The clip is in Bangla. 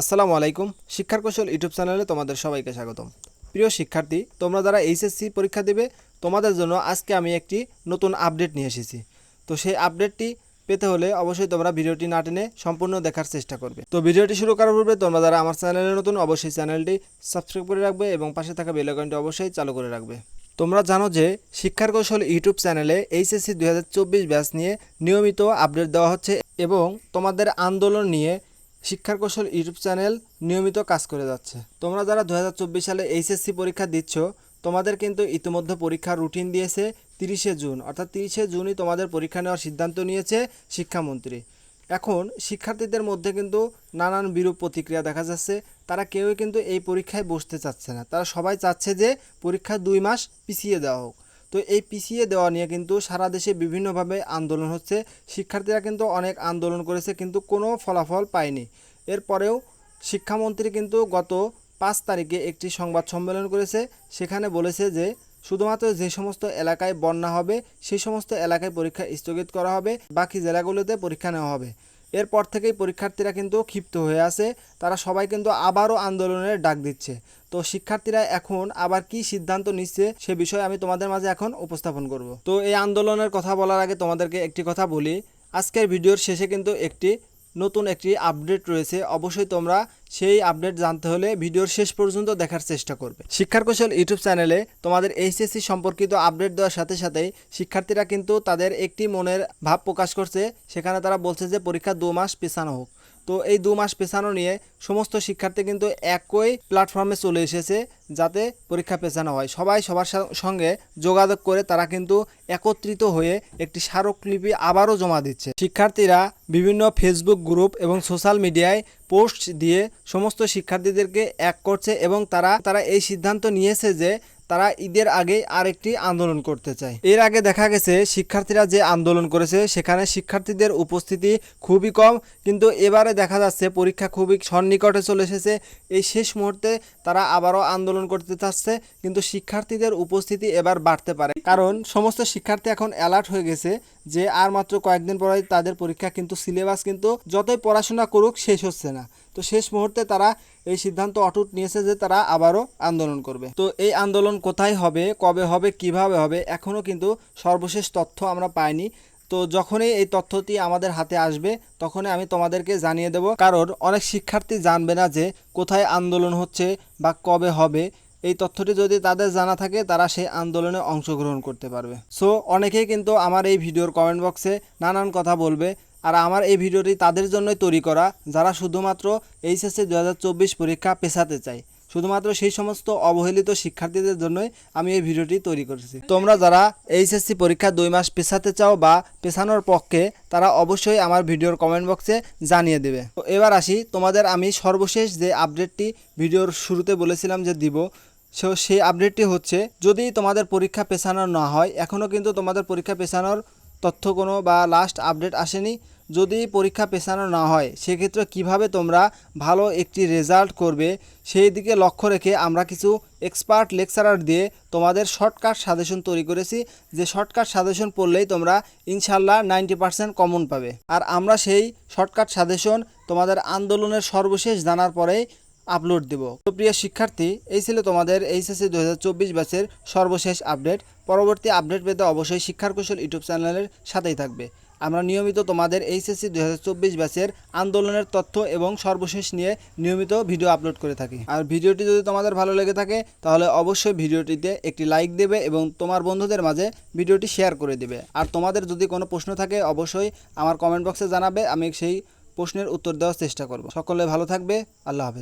আসসালামু আলাইকুম। শিক্ষার কৌশল ইউটিউব চ্যানেলে তোমাদের সবাইকে স্বাগতম। প্রিয় শিক্ষার্থী, তোমরা যারা এইচএসসি পরীক্ষা দেবে, তোমাদের জন্য আজকে আমি একটি নতুন আপডেট নিয়ে এসেছি। তো সেই আপডেটটি পেতে হলে অবশ্যই তোমরা ভিডিওটি না টেনে সম্পূর্ণ দেখার চেষ্টা করবে। তো ভিডিওটি শুরু করার পূর্বে তোমরা যারা আমার চ্যানেলে নতুন, অবশ্যই চ্যানেলটি সাবস্ক্রাইব করে রাখবে এবং পাশে থাকা বেল আইকনটি অবশ্যই চালু করে রাখবে। তোমরা জানো যে শিক্ষার কৌশল ইউটিউব চ্যানেলে এইচএসসি দুই হাজার চব্বিশ ব্যাচ নিয়ে নিয়মিত আপডেট দেওয়া হচ্ছে এবং তোমাদের আন্দোলন নিয়ে শিক্ষার কৌশল ইউটিউব চ্যানেল নিয়মিত কাজ করে যাচ্ছে। তোমরা যারা দু হাজার চব্বিশ সালে এইচএসসি পরীক্ষা দিচ্ছ, তোমাদের কিন্তু ইতিমধ্যে পরীক্ষার রুটিন দিয়েছে তিরিশে জুন। অর্থাৎ তিরিশে জুনই তোমাদের পরীক্ষা নেওয়ার সিদ্ধান্ত নিয়েছে শিক্ষামন্ত্রী। এখন শিক্ষার্থীদের মধ্যে কিন্তু নানান বিরূপ প্রতিক্রিয়া দেখা যাচ্ছে। তারা কেউই কিন্তু এই পরীক্ষায় বসতে চাচ্ছে না। তারা সবাই চাচ্ছে যে পরীক্ষা দুই মাস পিছিয়ে দেওয়া হোক। তো এই পিছিয়ে দেওয়া নিয়ে কিন্তু সারা দেশে বিভিন্নভাবে আন্দোলন হচ্ছে। শিক্ষার্থীরা কিন্তু অনেক আন্দোলন করেছে, কিন্তু কোনো ফলাফল পায়নি। এরপরেও শিক্ষামন্ত্রী কিন্তু গত পাঁচ তারিখে একটি সংবাদ সম্মেলন করেছে। সেখানে বলেছে যে, শুধুমাত্র যে সমস্ত এলাকায় বন্যা হবে, সেই সমস্ত এলাকায় পরীক্ষা স্থগিত করা হবে, বাকি জেলাগুলোতে পরীক্ষা নেওয়া হবে। এরপর থেকেই পরীক্ষার্থীরা কিন্তু ক্ষিপ্ত হয়ে আছে। তারা সবাই কিন্তু আবারও আন্দোলনের ডাক দিচ্ছে। তো শিক্ষার্থীরা এখন আবার কি সিদ্ধান্ত নিচ্ছে সে বিষয়ে আমি তোমাদের মাঝে এখন উপস্থাপন করব। তো এই আন্দোলনের কথা বলার আগে তোমাদেরকে একটি কথা বলি। আজকের ভিডিওর শেষে কিন্তু একটি নতুন একটি আপডেট রয়েছে, অবশ্যই তোমরা সেই আপডেট জানতে হলে ভিডিওর শেষ পর্যন্ত দেখার চেষ্টা করবে। শিক্ষার কৌশল ইউটিউব চ্যানেলে তোমাদের এইচএসসি সম্পর্কিত আপডেট দেওয়ার সাথে সাথেই শিক্ষার্থীরা কিন্তু তাদের একটি মনের ভাব প্রকাশ করছে, সেখানে তারা বলছে যে পরীক্ষা দু মাস পেছানো হোক। তো এই দু মাস পেছানো নিয়ে সমস্ত শিক্ষার্থী কিন্তু একই প্ল্যাটফর্মে চলে এসেছে। যাতে পরীক্ষা পেছানো হয়। সবাই সবার সঙ্গে যোগাযোগ করে তারা কিন্তু একত্রিত হয়ে একটি স্মারকলিপি আবারও জমা দিচ্ছে। শিক্ষার্থীরা বিভিন্ন ফেসবুক গ্রুপ এবং সোশ্যাল মিডিয়ায় পোস্ট দিয়ে সমস্ত শিক্ষার্থীদেরকে এক করছে এবং তারা তারা এই সিদ্ধান্ত নিয়েছে যে তারা ঈদের আগে আরেকটি আন্দোলন করতে চায়। এর আগে দেখা গেছে, শিক্ষার্থীরা যে আন্দোলন করেছে, সেখানে শিক্ষার্থীদের উপস্থিতি খুবই কম, কিন্তু এবারে দেখা যাচ্ছে পরীক্ষা খুবই সন্নিকটে চলে এসেছে। এই শেষ মুহূর্তে তারা আবারও আন্দোলন করতে চাচ্ছে, কিন্তু শিক্ষার্থীদের উপস্থিতি এবার বাড়তে পারে। কারণ সমস্ত শিক্ষার্থী এখন অ্যালার্ট হয়ে গেছে যে আর মাত্র কয়েকদিন পরে তাদের পরীক্ষা কিন্তু সিলেবাস কিন্তু যতই পড়াশোনা করুক শেষ হচ্ছে না। তো শেষ মুহূর্তে তারা এই সিদ্ধান্ত অটুট নিয়েছে যে তারা আবারও আন্দোলন করবে। তো এই আন্দোলন কোথায় হবে, কবে হবে, কীভাবে হবে, এখনও কিন্তু সর্বশেষ তথ্য আমরা পাইনি। তো যখনই এই তথ্যটি আমাদের হাতে আসবে, তখনই আমি তোমাদেরকে জানিয়ে দেব। কারণ অনেক শিক্ষার্থী জানবে না যে কোথায় আন্দোলন হচ্ছে বা কবে হবে। এই তথ্যটি যদি তাদের জানা থাকে, তারা সেই আন্দোলনে অংশগ্রহণ করতে পারবে। সো অনেকেই কিন্তু আমার এই ভিডিওর কমেন্ট বক্সে নানান কথা বলবে, আর আমার এই ভিডিওটি তাদের জন্যই তৈরি করা, যারা শুধুমাত্র এইচএসসি দু হাজার চব্বিশ পরীক্ষা পেছাতে চায়। শুধুমাত্র সেই সমস্ত অবহেলিত শিক্ষার্থীদের জন্যই আমি এই ভিডিওটি তৈরি করেছি। তোমরা যারা এইচএসসি পরীক্ষা দুই মাস পেছাতে চাও বা পেছানোর পক্ষে, তারা অবশ্যই আমার ভিডিওর কমেন্ট বক্সে জানিয়ে দেবে। তো এবার আসি, তোমাদের আমি সর্বশেষ যে আপডেটটি ভিডিওর শুরুতে বলেছিলাম যে দিব সো সেই আপডেটটি হচ্ছে, যদি তোমাদের পরীক্ষা পেছানো না হয় এখনও কিন্তু তোমাদের পরীক্ষা পেছানোর তথ্য কোনো বা লাস্ট আপডেট আসেনি। যদি পরীক্ষা পেছানো না হয়, সেক্ষেত্রে কীভাবে তোমরা ভালো একটি রেজাল্ট করবে, সেই দিকে লক্ষ্য রেখে আমরা কিছু এক্সপার্ট লেকচারার দিয়ে তোমাদের শর্টকাট সাজেশন তৈরি করেছি। যে শর্টকাট সাজেশন পড়লেই তোমরা ইনশাল্লাহ নাইনটি পার্সেন্ট কমন পাবে। আর আমরা সেই শর্টকাট সাজেশন তোমাদের আন্দোলনের সর্বশেষ জানার পরেই আপলোড দেব। তো প্রিয় শিক্ষার্থী, এই ছিল তোমাদের এইচএসসি দু হাজার চব্বিশ ব্যাচের সর্বশেষ আপডেট। পরবর্তী আপডেট পেতে অবশ্যই শিক্ষার কৌশল ইউটিউব চ্যানেলের সাথেই থাকবে। আমরা নিয়মিত তোমাদের এইচএসসি দু হাজার চব্বিশ ব্যাচের আন্দোলনের তথ্য এবং সর্বশেষ নিয়ে নিয়মিত ভিডিও আপলোড করে থাকি। আর ভিডিওটি যদি তোমাদের ভালো লেগে থাকে, তাহলে অবশ্যই ভিডিওটিতে একটি লাইক দেবে এবং তোমার বন্ধুদের মাঝে ভিডিওটি শেয়ার করে দেবে। আর তোমাদের যদি কোনো প্রশ্ন থাকে, অবশ্যই আমার কমেন্ট বক্সে জানাবে, আমি সেই প্রশ্নের উত্তর দেওয়ার চেষ্টা করব। সকলে ভালো থাকবে, আল্লাহ হাফেজ।